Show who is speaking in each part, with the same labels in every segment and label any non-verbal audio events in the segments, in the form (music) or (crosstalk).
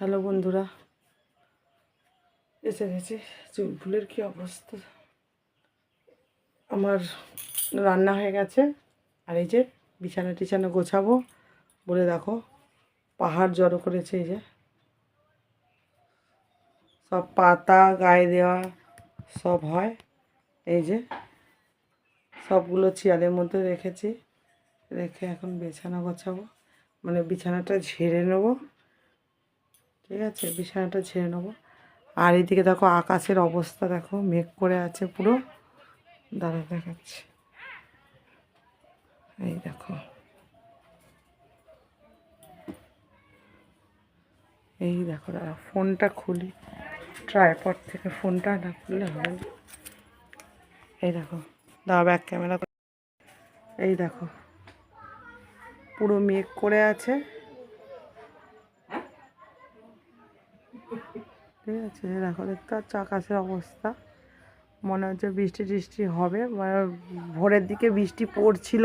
Speaker 1: Hello বন্ধুরা, এসে গেছি চুল ফুলের কী অবস্থা? আমার রান্না হয়ে গেছে, আর এই যে বিছানা টিছানা গোছাবো বলে দেখো, পাহাড় জড়ো করেছে এই যে। সব পাতা, গায়ে দেওয়া সব হয়, এই যে সবগুলো চেয়ারের মধ্যে রেখেছি, রেখে এখন বিছানা গোছাবো মানে বিছানাটা ঝেড়ে নেব। ঠিক আছে, বিছানাটা ছেড়ে নেব। আর এদিকে দেখো আকাশের অবস্থা দেখো, মেঘ করে আছে পুরো। দাঁড়া দেখাচ্ছে। এই দেখো। এই দেখো দাদা ফোনটা খুলি। ট্রাইপড থেকে ফোনটা না খুললে হবে এই দেখো দাও ব্যাক ক্যামেরা এই দেখো, পুরো মেঘ করে আছে। ঠিক আছে? দেখো দেখতে পাচ্ছ আকাশের অবস্থা। মনে হচ্ছে বৃষ্টি টিষ্টি হবে। মানে ভোরের দিকে বৃষ্টি পড়ছিল।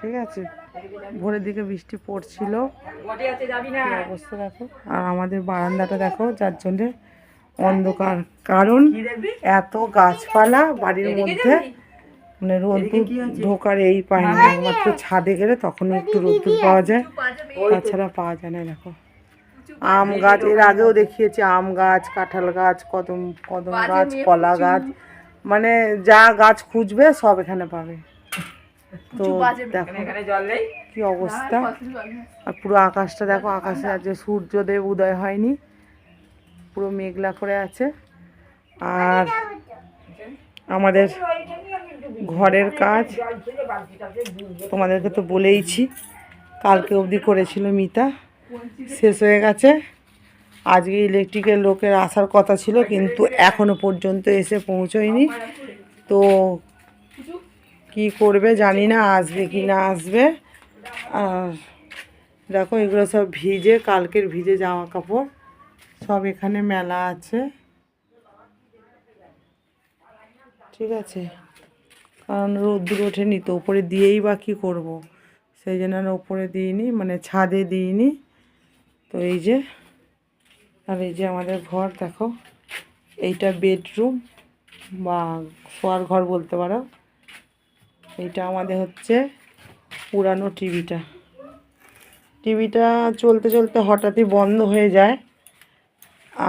Speaker 1: ঠিক আছে? ভোরের দিকে বৃষ্টি পড়ছিল। অবস্থা দেখো? আর আমাদের বারান্দাটা দেখো যার জন্যে অন্ধকার। কারণ এত গাছপালা বাড়ির মধ্যে। মানে রোদ্দুর ঢোকার এই পায় না একমাত্র ছাদে গেলে তখন একটু রোদ্দুর পাওয়া যায়। তাছাড়া পাওয়া যায় না দেখো। আম গাছ এর আগেও দেখিয়েছি আম গাছ কাঁঠাল গাছ কদম কদম গাছ কলা গাছ। মানে যা গাছ খুঁজবে সব এখানে পাবে। তো দেখো কি অবস্থা? আর পুরো আকাশটা দেখো আকাশে আজকে সূর্যদেব উদয় হয়নি। পুরো মেঘলা করে আছে। আর আমাদের ঘরের কাজ তোমাদেরকে তো বলেইছি কালকে অবধি করেছিল মিতা। শেষ হয়ে গেছে। আজকে ইলেকট্রিকের লোকের আসার কথা ছিল, কিন্তু এখনও পর্যন্ত এসে পৌঁছোয়নি। তো কি করবে জানি না, আসবে কি না আসবে। আর দেখো, এগুলো সব ভিজে, কালকের ভিজে জামা কাপড়। সব এখানে মেলা আছে। ঠিক আছে। কারণ রোদ্দুর ওঠেনি তো ওপরে দিয়েই বা কী করব? সেই জন্য ওপরে দিইনি মানে ছাদে দিইনি। তো এই যে, আর এই যে আমাদের ঘর, দেখো, এইটা বেডরুম বা শোয়ার ঘর বলতে পারো। এইটা আমাদের হচ্ছে পুরানো টিভিটা। টিভিটা চলতে চলতে হঠাৎই বন্ধ হয়ে যায়।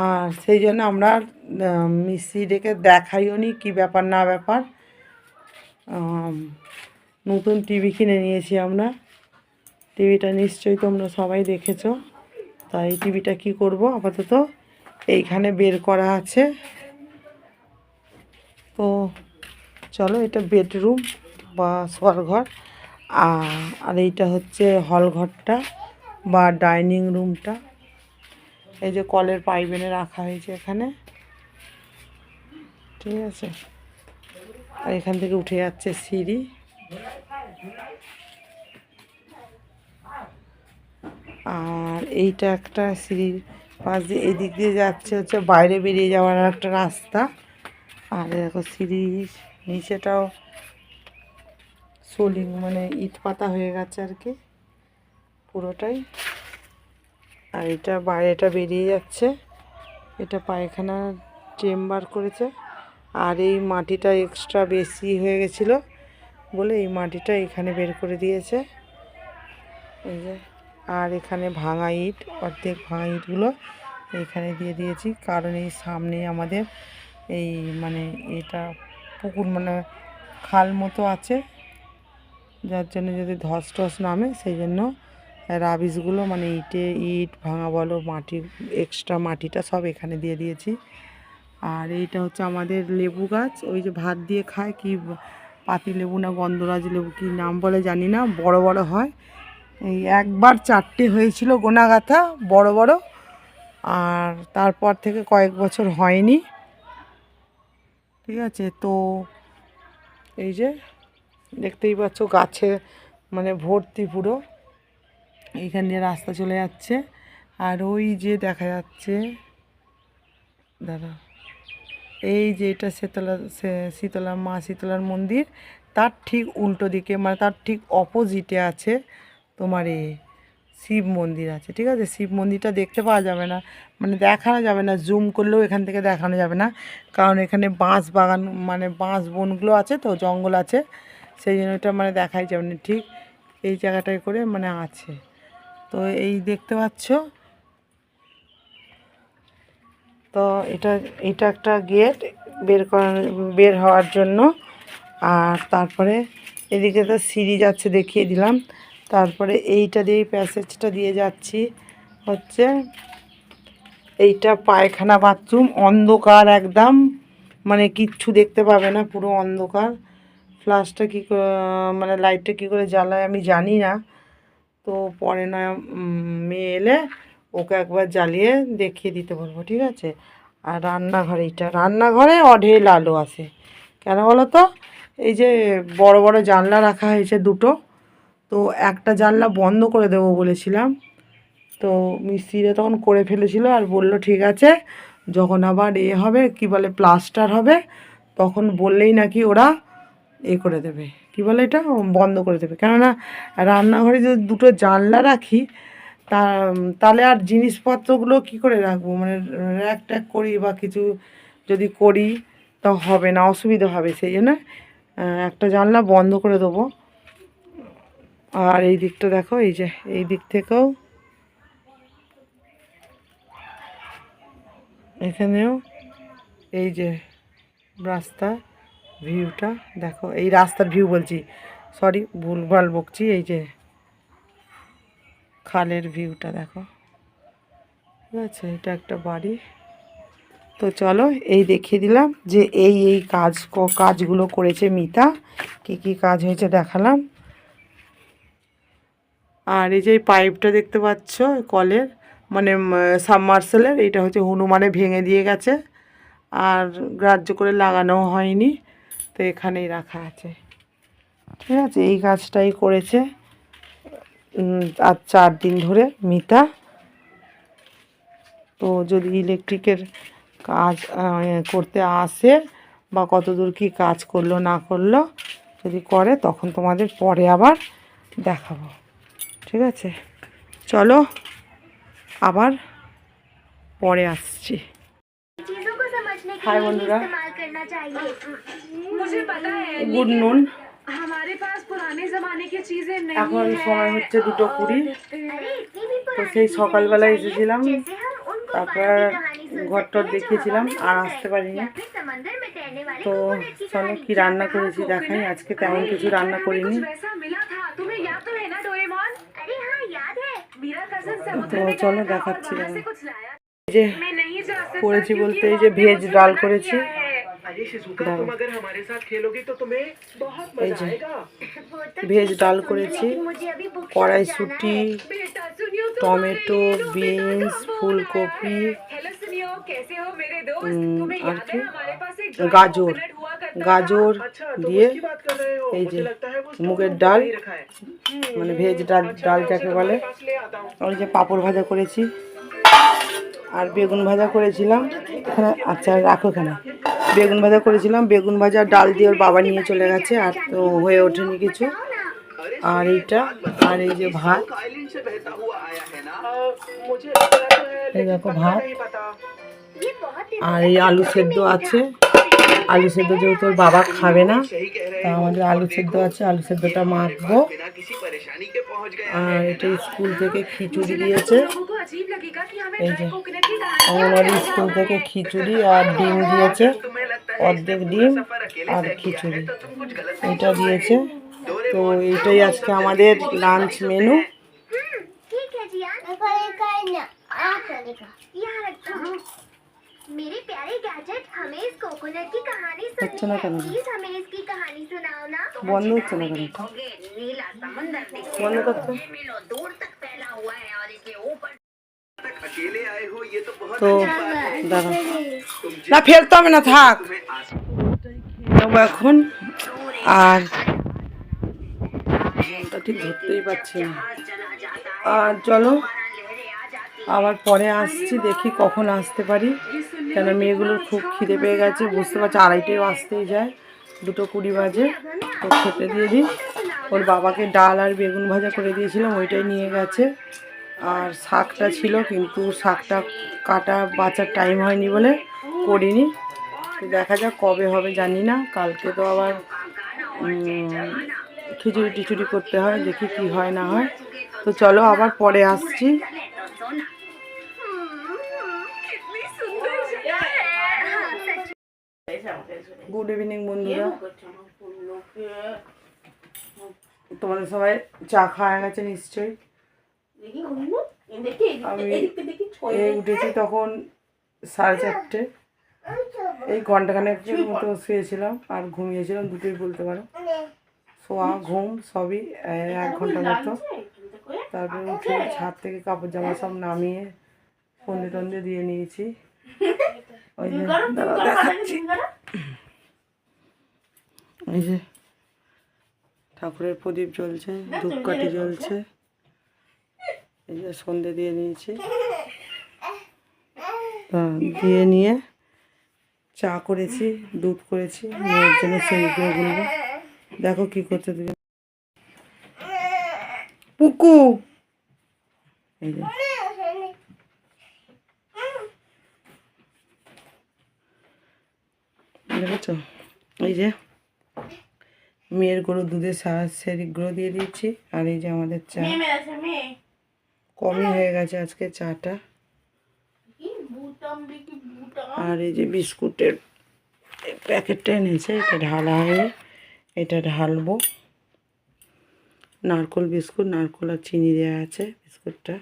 Speaker 1: আর সেই জন্য আমরা মিস্ত্রি ডেকে দেখাইও নি কী ব্যাপার না ব্যাপার। নতুন টিভি কিনে নিয়েছি আমরা। টিভিটা নিশ্চয়ই তোমরা সবাই দেখেছ। তাই টিভিটা কি করব? আপাতত এইখানে বের করা আছে। তো চলো, এটা বেডরুম বা শোয়ার ঘর আর আর এইটা হচ্ছে হল ঘরটা বা ডাইনিং রুমটা। এই যে কলের পাইপ এনে রাখা হয়েছে এখানে। ঠিক আছে? আর এখান থেকে উঠে যাচ্ছে সিঁড়ি। আর এইটা একটা সিঁড়ির পাশ দিয়ে এদিক দিয়ে যাচ্ছে হচ্ছে বাইরে বেরিয়ে যাওয়ার একটা রাস্তা। আর দেখো সিঁড়ির নিচেটাও সোলিং মানে ইট পাতা হয়ে গেছে আর কি, পুরোটাই। আর এটা বাইরেটা বেরিয়ে যাচ্ছে, এটা পায়খানা চেম্বার করেছে। আর এই মাটিটা এক্সট্রা বেশি হয়ে গেছিল বলে এই মাটিটা এখানে বের করে দিয়েছে। এই যে আর এখানে ভাঙা ইট, অর্ধেক ভাঙা ইটগুলো এখানে দিয়ে দিয়েছি। কারণ এই সামনে আমাদের এই মানে এটা পুকুর মানে খাল মতো আছে, যার জন্য যদি ধস টস নামে সেই জন্য রাবিশগুলো মানে ইটে ইট, ভাঙা বলো, মাটি এক্সট্রা মাটিটা সব এখানে দিয়ে দিয়েছি। আর এইটা হচ্ছে আমাদের লেবু গাছ, ওই যে ভাত দিয়ে খায় কি পাতি লেবু না গন্ধরাজ লেবু কি নাম বলে জানি না, বড় বড় হয়। এই একবার চারটে হয়েছিল গোনাগাথা, বড় বড়, আর তারপর থেকে কয়েক বছর হয়নি। ঠিক আছে, তো এই যে দেখতেই পাচ্ছ গাছে মানে ভর্তি পুরো। এইখান দিয়ে রাস্তা চলে যাচ্ছে। আর ওই যে দেখা যাচ্ছে দাদা এই যে এটা শীতলা শীতলা, মা শীতলার মন্দির, তার ঠিক উল্টো দিকে মানে তার ঠিক অপোজিটে আছে তোমার এ শিব মন্দির আছে, ঠিক আছে? শিব মন্দিরটা দেখতে পাওয়া যাবে না। মানে দেখানো যাবে না জুম করলেও এখান থেকে দেখানো যাবে না। কারণ এখানে বাঁশ বাগান মানে বাঁশ বনগুলো আছে তো, জঙ্গল আছে। সেই জন্য এটা মানে দেখাই যাবে না, ঠিক এই জায়গাটায় করে মানে আছে। তো এই দেখতে পাচ্ছ? তো এটা এটা একটা গেট বের করার, বের হওয়ার জন্য। আর তারপরে এদিকে তো সিঁড়ি যাচ্ছে দেখিয়ে দিলাম। তারপরে এইটা দিয়ে প্যাসেজটা দিয়ে যাচ্ছি। হচ্ছে এইটা পায়খানা বাথরুম, অন্ধকার একদম। মানে কিচ্ছু দেখতে পাবে না, পুরো অন্ধকার। ফ্লাশটা কী মানে লাইটটা কী করে জ্বালায় আমি জানি না। তো পরে না মেয়ে এলে ওকে একবার জ্বালিয়ে দেখিয়ে দিতে বলব, ঠিক আছে? আর রান্নাঘরে এইটা, রান্নাঘরে অঢেল আলো আছে। কেন বলো তো? এই যে বড় বড় জানলা রাখা হয়েছে দুটো। তো একটা জানলা বন্ধ করে দেবো বলেছিলাম। তো মিস্ত্রিরা তখন করে ফেলেছিল আর বলল, ঠিক আছে, যখন আবার এ হবে, কি বলে, প্লাস্টার হবে, তখন বললেই নাকি ওরা এ করে দেবে। কি বলে এটা? বন্ধ করে দেবে। কেননা রান্নাঘরে যদি দুটো জানলা রাখি, তা, তাহলে আর জিনিসপত্রগুলো কি করে রাখব? মানে র্যাক ট্যাক করি বা কিছু যদি করি, তা হবে না, অসুবিধা হবে। সেই জন্য একটা জানলা বন্ধ করে দেবো। আর এই দিকটা দেখো, এই যে, এই দিক থেকেও এখানেও এই যে রাস্তা ভিউটা দেখো, এই রাস্তার ভিউ বলছি সরি ভুলভাল বকছি, এই যে খালের ভিউটা দেখো, ঠিক আছে, এটা একটা বাড়ি। তো চলো, এই দেখিয়ে দিলাম যে এই এই কাজ কাজগুলো করেছে মিতা, কি কি কাজ হয়েছে দেখালাম। আর এই যে পাইপটা দেখতে পাচ্ছ কলের মানে সাবমার্সেলের, এইটা হচ্ছে হনুমানে ভেঙে দিয়ে গেছে। আর গ্রাহ্য করে লাগানো হয়নি, তো এখানেই রাখা আছে। ঠিক আছে, এই কাজটাই করেছে আর চার দিন ধরে মিতা। তো যদি ইলেকট্রিকের কাজ করতে আসে বা কতদূর কী কাজ করল না করল, যদি করে, তখন তোমাদের পরে আবার দেখাবো। ঠিক আছে? চলো আবার পরে আসছি।
Speaker 2: হাই বন্ধুরা।
Speaker 1: গুড নুন এখন সময় হচ্ছে দুটো কুড়ি। তো সেই সকালবেলায় এসেছিলাম। তারপর
Speaker 3: ঘরটর
Speaker 1: দেখিয়েছিলাম আর আসতে পারিনি। তো চলো কি রান্না করেছি দেখাই। আজকে তেমন কিছু রান্না করিনি।
Speaker 2: তো চলো
Speaker 1: দেখাচ্ছি যে করেছি বলতে এই যে ভেজ ডাল করেছি ভেজ ডাল করেছি কড়াইশুটি টমেটো বিনস ফুলকপি
Speaker 2: আর কি
Speaker 1: গাজর গাজর দিয়ে এই যে মুগের ডাল মানে ভেজ ডাল ডাল যাকে বলে? ওই যে পাঁপড় ভাজা করেছি। আর বেগুন ভাজা করেছিলাম। এখানে আচ্ছা রাখো এখানে। বেগুন ভাজা করেছিলাম। বেগুন ভাজা ডাল দিয়ে ওর বাবা নিয়ে চলে গেছে, আর তো হয়ে ওঠেনি কিছু। আর এইটা, আর এই যে ভাত। এই দেখো ভাত। আর এই আলু সেদ্ধ আছে। আলু সেদ্ধ যেহেতু বাবা খাবে না, তা আমাদের আলু সেদ্ধ আছে, আলু সেদ্ধটা মাখবো। আর এটা স্কুল থেকে খিচুড়ি দিয়েছে। এই যে স্কুল থেকে খিচুড়ি আর ডিম দিয়েছে, অর্ধেক ডিম আর খিচুড়ি। এটা দিয়েছে। তো এটাই আজকে আমাদের লাঞ্চ মেনু
Speaker 3: मेरे प्यारे गैजेट हमें इस कोकोनट की कहानी
Speaker 1: अच्छा
Speaker 3: सुननी
Speaker 1: ना
Speaker 3: है
Speaker 1: करना।
Speaker 3: प्लीज हमें इसकी कहानी सुनाओ ना
Speaker 1: বন্ধ হচ্ছে না কেন এটা?
Speaker 3: नीला समंदर
Speaker 1: বন্ধ করতে
Speaker 3: मिलो दूर तक फैला हुआ है और इसके ऊपर
Speaker 4: तक अकेले आए हो ये तो बहुत
Speaker 1: তো
Speaker 4: अच्छी बात है
Speaker 1: দাঁড়া
Speaker 4: तुम
Speaker 1: না ফেলতে হবে না থাক
Speaker 4: जिसमें आस
Speaker 1: নেবো এখন আর মনটা ঠিক ধরতেই পারছি না আর চলো আবার পরে আসছি দেখি কখন আসতে পারি কেন মেয়েগুলোর খুব খিদে পেয়ে গেছে, বুঝতে পারছি আড়াইটেও আসতেই যায়, দুটো কুড়ি বাজে, তো খেতে দিয়ে দিই। ওর বাবাকে ডাল আর বেগুন ভাজা করে দিয়েছিলাম, ওইটাই নিয়ে গেছে। আর শাকটা ছিল, কিন্তু শাকটা কাটা বাঁচার টাইম হয়নি বলে করিনি। তো দেখা যাক কবে হবে, জানি না। কালকে তো আবার খিচুড়ি টিচুড়ি করতে হয়, দেখি কি হয় না হয়। তো চলো আবার পরে আসছি। গুড ইভিনিং বন্ধুরা। তোমাদের সবাই চা খাওয়া গেছে নিশ্চয়ই। আমি এই উঠেছি তখন সাড়ে চারটে। এই ঘন্টাখানেকের মতো শুয়েছিলাম আর ঘুমিয়েছিলাম দুটোই বলতে পারো। শোয়া ঘুম সবই এক ঘণ্টা মতো। তারপরে উঠে ছাদ থেকে কাপড় জামা সব নামিয়ে সন্ধে টন্ধে দিয়ে নিয়েছি। ওই দেখাচ্ছি। এই যে ঠাকুরের প্রদীপ জ্বলছে, ধূপকাঠি জ্বলছে। এই যে সন্ধে দিয়ে নিয়েছি। দিয়ে নিয়ে চা করেছি, দুধ করেছি, মেয়ের জন্য সেইগুলো গুলবো দেখো কি করছে দুজন পুকু! এই যে। দেখেছ? এই যে মেয়ের গরু দুধের সেরিক গুঁড়ো দিয়ে দিয়েছি। আর এই যে আমাদের চা। কমই হয়ে গেছে আজকে চাটা। আর এই যে বিস্কুটের প্যাকেটটা এনেছে এটা ঢালা হয়ে এটা ঢালবো। নারকোল বিস্কুট নারকোল আর চিনি দেওয়া আছে বিস্কুটটা।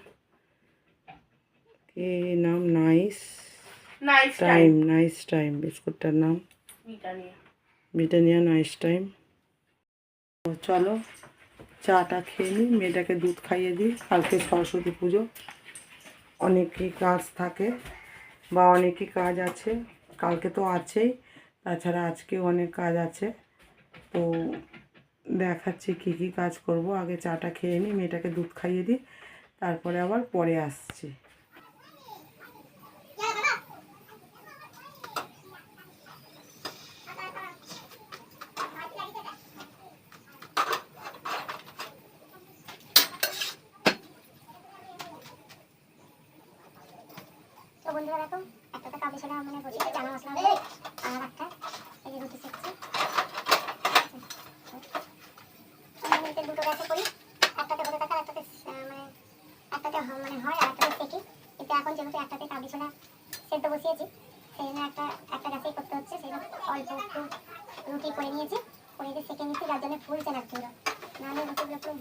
Speaker 1: কি নাম? নাইস। টাইম নাইস টাইম বিস্কুটটার নাম। Britannia nice time. তো চলো, চাটা খেয়ে নিই, মেয়েটাকে দুধ খাইয়ে দিই। কালকে সরস্বতী পুজো। অনেকই কাজ থাকে, বা অনেকই কাজ আছে, কালকে তো আছেই, তাছাড়া আজকেও অনেক কাজ আছে। তো দেখাচ্ছি কী কী কাজ করব। আগে চাটা খেয়ে নিই, মেয়েটাকে দুধ খাইয়ে দিই, তারপরে আবার পরে আসছি
Speaker 3: তো বন্ধুরা দেখো একটা এই রুটি সেকছি এতে দুটো গ্যাসে করি, একটাতে হতে থাকে একটাতে মানে একটাতে মানে হয় আর একটাতে সেকি। এখন যেহেতু একটাতে কাবলি ছোলা বসিয়েছি, সেই একটা একটা করতে হচ্ছে, সেই অল্প একটু রুটি করে দিয়ে সেকে নিচ্ছি, যার জন্য ফুলছে না একটু নাহলে রুটিগুলো পুরো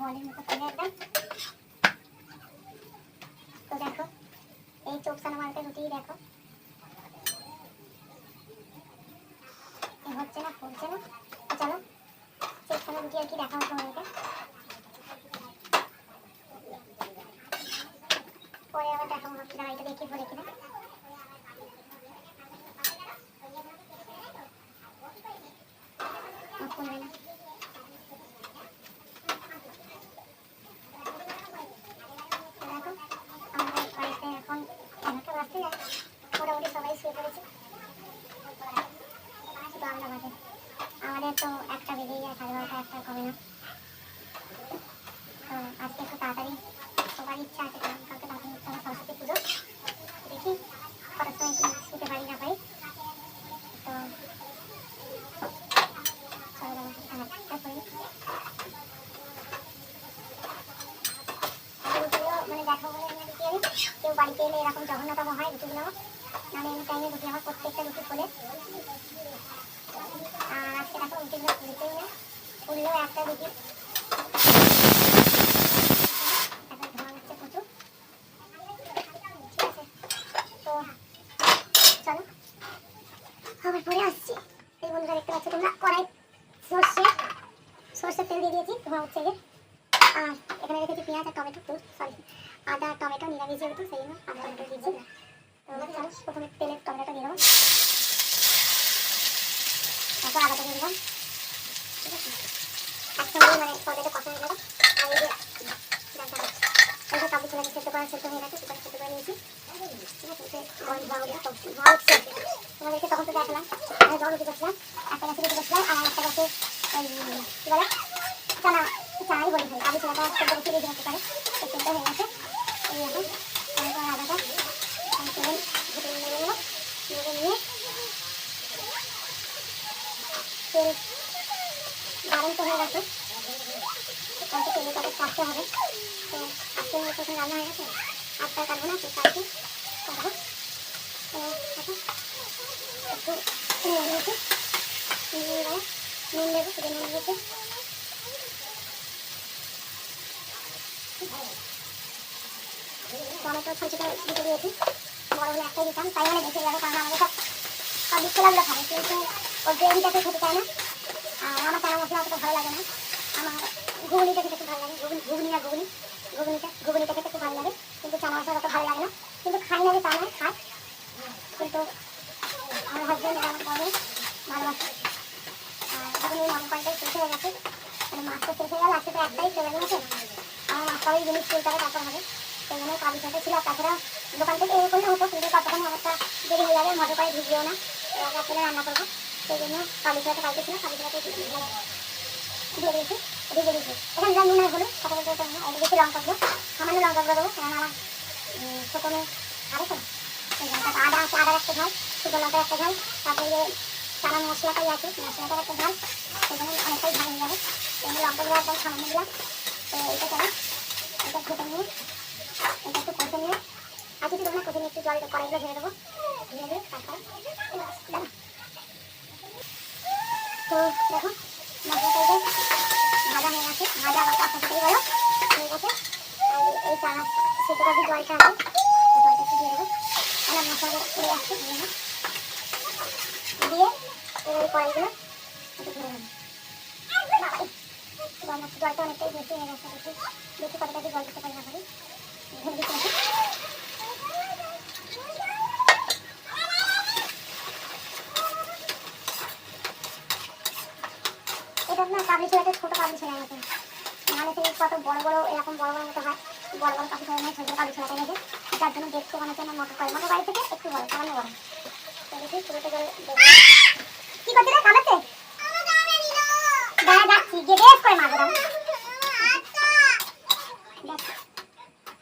Speaker 3: দেখো, এই চোপসানো মালতে রুটি দেখো। হচ্ছে না ফুলছে না। চলো চোপসানো রুটি আর কি দেখা হতো তোমাদেরকে পরে আবার দেখা হচ্ছে না এটা দেখি, বলে কিনা আর ফুলবে না তো দেখো আমাদের বাড়িতে এখন এগারোটা বাজতে যায় মোটামুটি সবাই শুয়ে পড়েছে বারোটা বাজে আমাদের তো একটা বেজেই যায় সাড়ে বারোটা একটা কমে না তো আজকে একটু তাড়াতাড়ি সবার ইচ্ছা আছে কারণ কালকে তাড়াতাড়ি উঠতে হবে সরস্বতী পুজো দেখি কটার সময় কি শুতে পারি না পারি তো চলো দাদা খাবারটা করি রুটিগুলো মানে দেখো বলে এমনি রুটি আমি কেউ এরকম জঘন্যতম হয় রুটিগুলো। নাহলে এমনি টাইমে রুটি আমার প্রত্যেকটা রুটি ফোলে। আর আজকে দেখো রুটিগুলো ফুলতেই না। ফুললেও একটা রুটি। এই কড়াই সর্ষে। সর্ষের তেল দিয়ে দিয়েছি, ধোয়া হচ্ছে এই। আর এখানে রেখেছি পেঁয়াজ আর টমেটো সরি আদা, টমেটো, নিরামিষ যেহেতু, সেই জন্য আদা, টমেটো দিয়েছি। তো চলো প্রথমে তেলে টমেটোটা দিয়ে দেবো। তারপর আদাটা দিয়ে দিলাম। ঠিক আছে? একসঙ্গে মানে টমেটো কষা হয়ে গেল। আর এই যে কাবলি ছোলাকে সেদ্ধ করা তোমাদেরকে তখন তো দেখালাম, আমি জল রুটি করছিলাম, একটা গাছে রুটি করছিলাম, আর একটা গাছে ওই বলে? চানা। চানাই বলি ভাই আলু ছোলাটা সেদ্ধ বসিয়ে দিয়েছিলাম কুকারে তো সেদ্ধ হয়ে গেছে। এই দেখো তারপর আদাটা তেল ভেতরে নেড়ে নেব। নেড়ে নিয়ে তেল গরম তো হয়ে গেছে। তারপর তেলে তাকে কাটতে নিয়ে নিয়েছি নিয়ে নেব নুন দেবো সেটা নুন দিয়েছি। টমেটো ছুটিটা দিতে দিয়েছি বড় হলে একটাই দিতাম, তাই মানে বেঁচে যাবে কারণ আমাদের সব সব বিচ্ছেলাগুলো খাবে কিন্তু ওর গ্রেভিটাকে খেতে চায় না। আর আমার চানা মশলা অতটা ভালো লাগে না। আমার ঘুগনিটা খেতে খুব ভালো লাগে। ঘুগনি ঘুগনি না ঘুগনি। ঘুগনিটা ঘুগনিটা খেতে খুব ভালো লাগে। কিন্তু চানা মশলা অত ভালো লাগে না। কিন্তু খাই না যে তা নয়, খাই। কিন্তু আমার হাজব্যান্ড গেছে মানে মাছটা শেষ হয়ে গেল, আজকে একটাই চলে গেছে আমার মাছটাই জিনিস তুলতে হবে তারপর হবে। সেই জন্য কালি সাথে ছিল। তাছাড়া দোকান থেকে এ করলে হতো, কিন্তু ততক্ষণ অনেকটা দেরি হয়ে যাবে, মজা করে ভিজবেও না। রাত্রে রান্না করব। সেই জন্য কালি সাথে কালকে ছিল কালি সাথে দিয়ে দিয়েছি ভিজে দিয়েছি। এখানে যা নুন আর হলুদ কথা বলতে আর বেশি লঙ্কা গুলো সামান্য লঙ্কা গুলো দেবো কারণ আমার ছোট মেয়ে আরে তো আদা আছে, আদার একটা ঝাল, শুকনো লঙ্কার একটা ঝাল, তারপরে চানা মশলাটাই আছে, মশলাটার একটা ঝাল সেখানে অনেকটাই ঝাল হয়ে যাবে। সেই লঙ্কাগুলো একদম সামান্য দিলাম। তো এটা চলো এটা খেতে নিয়ে এটা একটু কষে নিয়ে, আর দেবো না কষে নিয়ে একটু জল কড়াইগুলো ঢেলে দেবো ঢেলে দিয়ে তারপর। তো দেখো, মশলাটা ভাজা হয়ে গেছে, ভাজা বা কষা হয়ে গেল হয়ে গেছে। আর এই চানা সেটা জলটা অনেকটাই বেশি হয়ে গেছে, দেখি দেখি কতটা জল দিতে পারি না এটা না কাবলি ছেলেটা ছোট কাবলি ছেলে মতো। নাহলে সেই কত বড় বড়, এরকম বড় বড় মতো হয়। বড় বড় কাবলি ছেলে ছোট কাবলি ছেলেটা গেছে যার জন্য দেখতে বানাচ্ছে না মোটর করে মোটর বাড়ি থেকে একটু বড়, সামান্য বড়। তো দেখি, পুরোটা জল দেবো কি করতে করে মারবো দাঁড়া দেখ,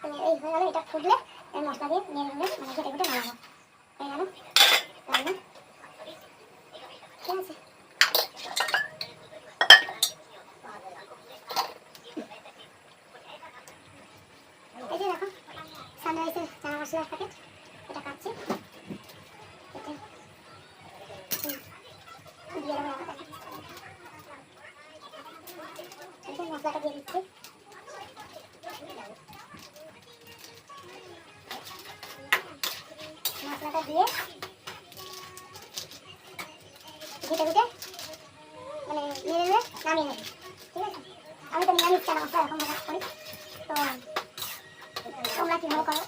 Speaker 3: তো এই হয়ে গেল এটা ফুটলে এই মশলা দিয়ে নিয়ে নেবে মানে ঘেটে ঘেটে বানাবো হয়ে গেল নিরামিষ চানা মশলা করি। তো তোমরা কীভাবে করো?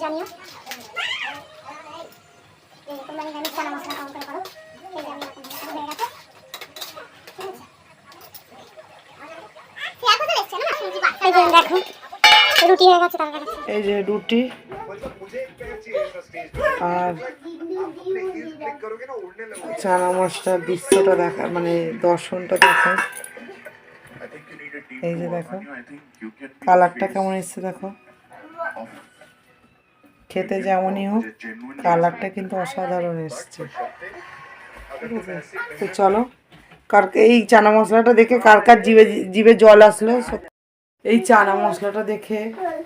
Speaker 3: জানিও। যে তোমরা নিরামিষ চানা মশলা কেমন করে করো? সেই যে আমি এরকম হয়ে গেছে? এই যে দেখো। রুটি হয়ে গেছে তার কাছে।
Speaker 1: এই যে রুটি। আর চানা মশলার দৃশ্যটা দেখা মানে দর্শনটা দেখা। এই যে দেখো কালারটা কেমন এসছে দেখো। খেতে যেমনই হোক কালারটা কিন্তু অসাধারণ এসছে। তো চলো কার এই চানা মশলাটা দেখে কার কার জিভে জিভে জল আসলো এই চানা মশলাটা দেখে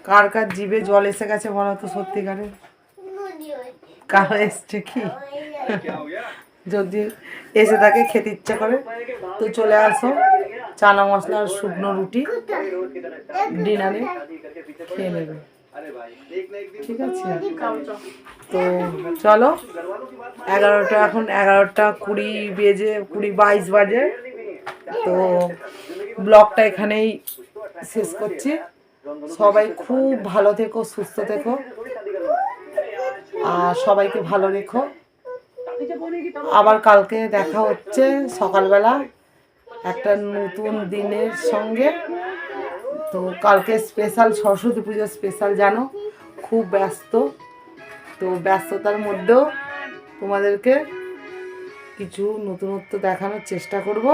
Speaker 1: কার কার জিভে জল এসে গেছে বলো তো সত্যিকারে? কার এসছে কি? (laughs) যদি এসে থাকে খেতে ইচ্ছা করে। তো চলে আসো। চানা মশলার শুকনো রুটি। ডিনারে খেয়ে নেবে। ঠিক আছে? তো চলো, এগারোটা, এখন এগারোটা কুড়ি বেজে, কুড়ি বাইশ বাজে। তো ব্লগটা এখানেই শেষ করছি। সবাই খুব ভালো থেকো, সুস্থ থেকো। আর সবাইকে ভালো রেখো। আবার কালকে দেখা হচ্ছে সকালবেলা। একটা নতুন দিনের সঙ্গে। তো কালকে স্পেশাল সরস্বতী পুজো স্পেশাল জানো? খুব ব্যস্ত। তো ব্যস্ততার মধ্যেও তোমাদেরকে কিছু নতুনত্ব দেখানোর চেষ্টা করব।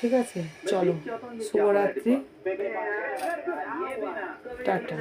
Speaker 1: ঠিক আছে, চলো। শুভরাত্রি। টাটা।